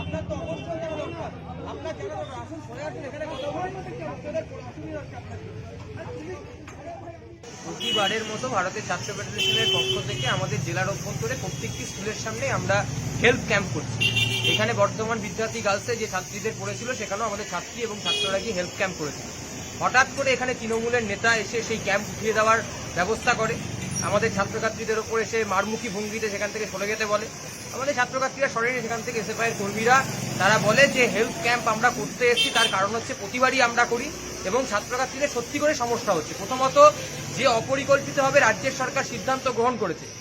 আপনার তো দরকার? আপনার আসুন, সরে আসুন, এখানে কথা প্রতিবারের মতো ভারতের ছাত্র ফেডারেশনের পক্ষ থেকে আমাদের জেলার অভ্যন্তরে প্রত্যেকটি স্কুলের সামনে আমরা হেল্প ক্যাম্প করছি। এখানে বর্তমান বিদ্যার্থী গার্লসে যে ছাত্রীদের পড়েছিল, সেখানেও আমাদের ছাত্রী এবং ছাত্ররা গিয়ে হেল্প ক্যাম্প করেছিল। হঠাৎ করে এখানে তৃণমূলের নেতা এসে সেই ক্যাম্প উঠিয়ে দেওয়ার ব্যবস্থা করে। আমাদের ছাত্রছাত্রীদের ওপর এসে মারমুখী ভঙ্গিতে সেখান থেকে সরে যেতে বলে। আমাদের ছাত্রছাত্রীরা সরেনি, সেখান থেকে এসে এসএফআইয়ের কর্মীরা। তারা বলে যে, হেল্প ক্যাম্প আমরা করতে এসেছি, তার কারণ হচ্ছে প্রতিবারই আমরা করি। এবং ছাত্রছাত্রীদের সত্যি করে সমস্যা হচ্ছে। প্রথমত, যে অপরিকল্পিতভাবে রাজ্যের সরকার সিদ্ধান্ত গ্রহণ করেছে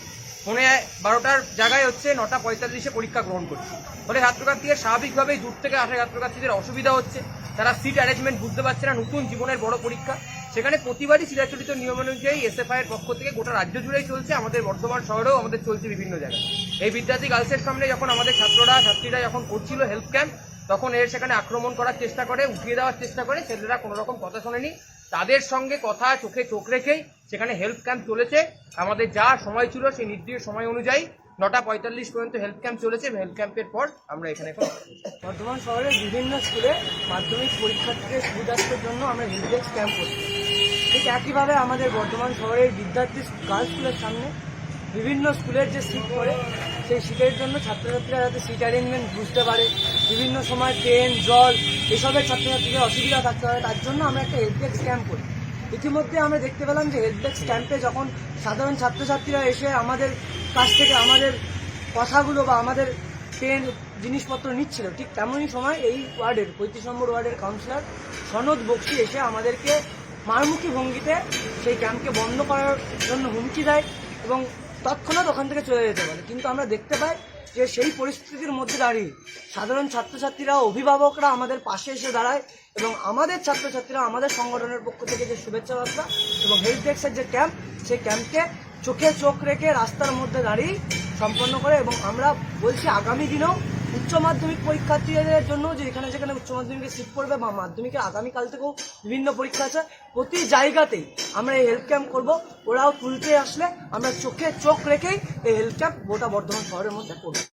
পৌনে বারোটার জায়গায় হচ্ছে নটা পঁয়তাল্লিশে পরীক্ষা গ্রহণ করছে। ফলে ছাত্রছাত্রীদের স্বাভাবিকভাবেই দূর থেকে আসা ছাত্রছাত্রীদের অসুবিধা হচ্ছে। তারা সিট অ্যারেঞ্জমেন্ট বুঝতে পারছে না, নতুন জীবনের বড় পরীক্ষা। সেখানে প্রতিবারই চিরাচরিত নিয়ম অনুযায়ী এসএফআই এর পক্ষ থেকে গোটা রাজ্য জুড়েই চলছে, আমাদের বর্ধমান শহরেও আমাদের চলছে বিভিন্ন জায়গায়। এই বিদ্যার্থী গার্লসের সামনে যখন আমাদের ছাত্ররা, ছাত্রীরা যখন করছিল হেল্প ক্যাম্প তখন এর সেখানে আক্রমণ করার চেষ্টা করে, উঠিয়ে দেওয়ার চেষ্টা করে, ছেলেরা কোনো রকম কথা শোনেনি। তাদের সঙ্গে কথা চোখে চোখ রেখেই সেখানে হেল্প ক্যাম্প চলেছে। আমাদের যা সময় ছিল সেই নির্দিষ্ট সময় অনুযায়ী নটা পঁয়তাল্লিশ পর্যন্ত হেল্প ক্যাম্প চলেছে হেলথ ক্যাম্পের পর আমরা এখানে এখন বর্ধমান শহরের বিভিন্ন স্কুলে মাধ্যমিক পরীক্ষার্থীদের সুবিধার্থের জন্য আমরা হেল্পডেস্ক ক্যাম্প করছি। ঠিক একইভাবে আমাদের বর্ধমান শহরের বিদ্যার্থী গার্লস স্কুলের সামনে? বিভিন্ন স্কুলের যে সিট পড়ে সেই সিটের জন্য ছাত্রছাত্রীরা যাতে সিট অ্যারেঞ্জমেন্ট বুঝতে পারে, বিভিন্ন সময় ট্রেন জল, এসবের ছাত্রছাত্রীদের অসুবিধা থাকতে পারে, তার জন্য আমরা একটা হেল্পডেস্ক ক্যাম্প করি। ইতিমধ্যে আমরা দেখতে পেলাম যে হেল্পডেস্ক ক্যাম্পে যখন সাধারণ ছাত্রছাত্রীরা এসে আমাদের কাছ থেকে আমাদের কথাগুলো বা আমাদের পেন জিনিসপত্র নিচ্ছিল, ঠিক তেমনই সময় এই ওয়ার্ডের, পঁয়ত্রিশ নম্বর ওয়ার্ডের কাউন্সিলর সনদ বক্সি এসে আমাদেরকে মারমুখী ভঙ্গিতে সেই ক্যাম্পকে বন্ধ করার জন্য হুমকি দেয় এবং তৎক্ষণাৎ ওখান থেকে চলে যেতে পারে। কিন্তু আমরা দেখতে পাই যে সেই পরিস্থিতির মধ্যে দাঁড়িয়ে সাধারণ ছাত্রছাত্রীরা, অভিভাবকরা আমাদের পাশে এসে দাঁড়ায় এবং আমাদের ছাত্রছাত্রীরা আমাদের সংগঠনের পক্ষ থেকে যে শুভেচ্ছা বার্তা এবং হেলথ ডেস্কের যে ক্যাম্প সেই ক্যাম্পকে চোখে চোখ রেখে রাস্তার মধ্যে দাঁড়িয়ে সম্পন্ন করে এবং আমরা বলছি আগামী দিনেও উচ্চ মাধ্যমিক পরীক্ষার্থীদের জন্য যে এখানে যেখানে উচ্চ মাধ্যমিকে সিট পড়বে বা মাধ্যমিকের আগামীকাল থেকেও বিভিন্ন পরীক্ষা আছে, প্রতি জায়গাতেই আমরা এই হেল্প ক্যাম্প করব। ওরাও তুলতে আসলে আমরা চোখে চোখ রেখেই এই হেল্প ক্যাম্প গোটা বর্ধমান শহরের মধ্যে করব।